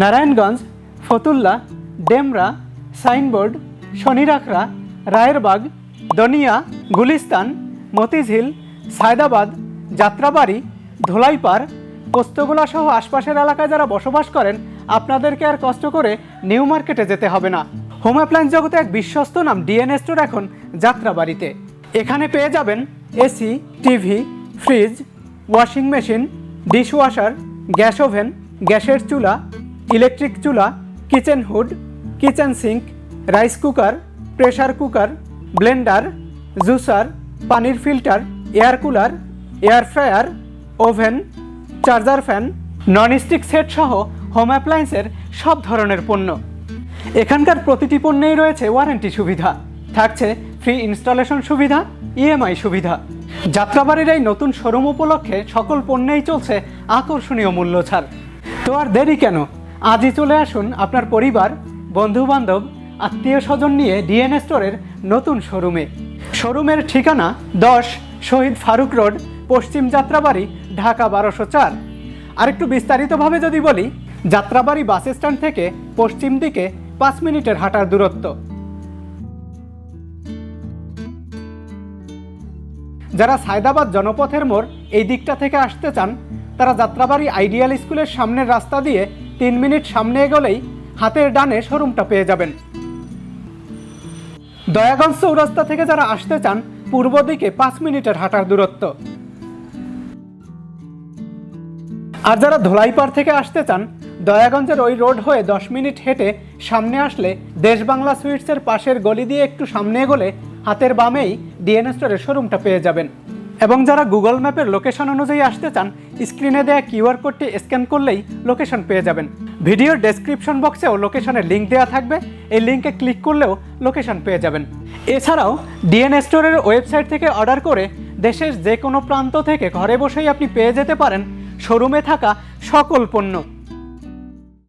Narayanganj, Fatullah, Demra, signboard Shanir Akhra Rayerbagh, Donia, Gulistan, Motijheel, Sayedabad, Jatrabari, Dholaipar, Postogola সহ আশপাশের এলাকায় যারা বসবাস করেন, আপনাদেরকে আর কষ্ট করে নিউ মার্কেটে যেতে হবে না। হোম অ্যাপ্লায়েন্স জগতে এক বিশ্বস্ত নাম ডিএনএ স্টোর এখন যাত্রাবাড়িতে। এখানে পেয়ে যাবেন AC TV fridge washing machine dishwasher gas oven, গ্যাসের চুলা ইলেকট্রিক চুলা kitchen hood kitchen sink rice cooker pressure cooker blender juicer পানির filter air cooler air fryer oven charger fan nonstick set সহ home অ্যাপ্লায়েন্সের সব ধরনের পণ্য। এখানকার প্রতিটি পণ্যেই রয়েছে ওয়ারেন্টি সুবিধা। থাকছে ফ্রি ইনস্টলেশন সুবিধা ইএমআই সুবিধা। যাত্রাবাড়ির এই নতুন শোরুম উপলক্ষে সকল পণ্যেই চলছে আকর্ষণীয় মূল্য ছাড় তো আর দেরি কেন? আজই চলে আসুন আপনার পরিবার বন্ধু বান্ধব আত্মীয় স্বজন নিয়ে ডিএনএ স্টোরের নতুন শোরুমে। শোরুমের ঠিকানা দশ শহীদ ফারুক রোড, পশ্চিম যাত্রাবাড়ি, ঢাকা বারোশো চার। আর একটু বিস্তারিতভাবে যদি বলি, যাত্রাবাড়ি বাস স্ট্যান্ড থেকে পশ্চিম দিকে পাঁচ মিনিটের হাঁটার দূরত্ব। যারা সায়দাবাদ জনপথের মোড় এই দিকটা থেকে আসতে চান, তারা যাত্রাবাড়ি আইডিয়াল স্কুলের সামনের রাস্তা দিয়ে তিন মিনিট সামনে এগোলেই হাতের ডানে শোরুমটা পেয়ে যাবেন। দয়াগঞ্জ চৌরাস্তা থেকে যারা আসতে চান, পূর্ব দিকে পাঁচ মিনিটের হাঁটার দূরত্ব। আর যারা ধোলাইপাড় থেকে আসতে চান, দয়াগঞ্জের ওই রোড হয়ে দশ মিনিট হেঁটে সামনে আসলে দেশ বাংলা সুইটসের পাশের গলি দিয়ে একটু সামনে এগোলে হাতের বামেই ডিএনএ স্টোরের শোরুমটা পেয়ে যাবেন। এবং যারা গুগল ম্যাপের লোকেশন অনুযায়ী আসতে চান, স্ক্রিনে দেওয়া কিউআর কোডটি স্ক্যান করলেই লোকেশন পেয়ে যাবেন। ভিডিওর ডেসক্রিপশন বক্সেও লোকেশনের লিঙ্ক দেওয়া থাকবে, এই লিঙ্কে ক্লিক করলেও লোকেশন পেয়ে যাবেন। এছাড়াও, ডিএনএ স্টোরের ওয়েবসাইট থেকে অর্ডার করে দেশের যে কোনো প্রান্ত থেকে ঘরে বসেই আপনি পেয়ে যেতে পারেন শোরুমে থাকা সকল পণ্য।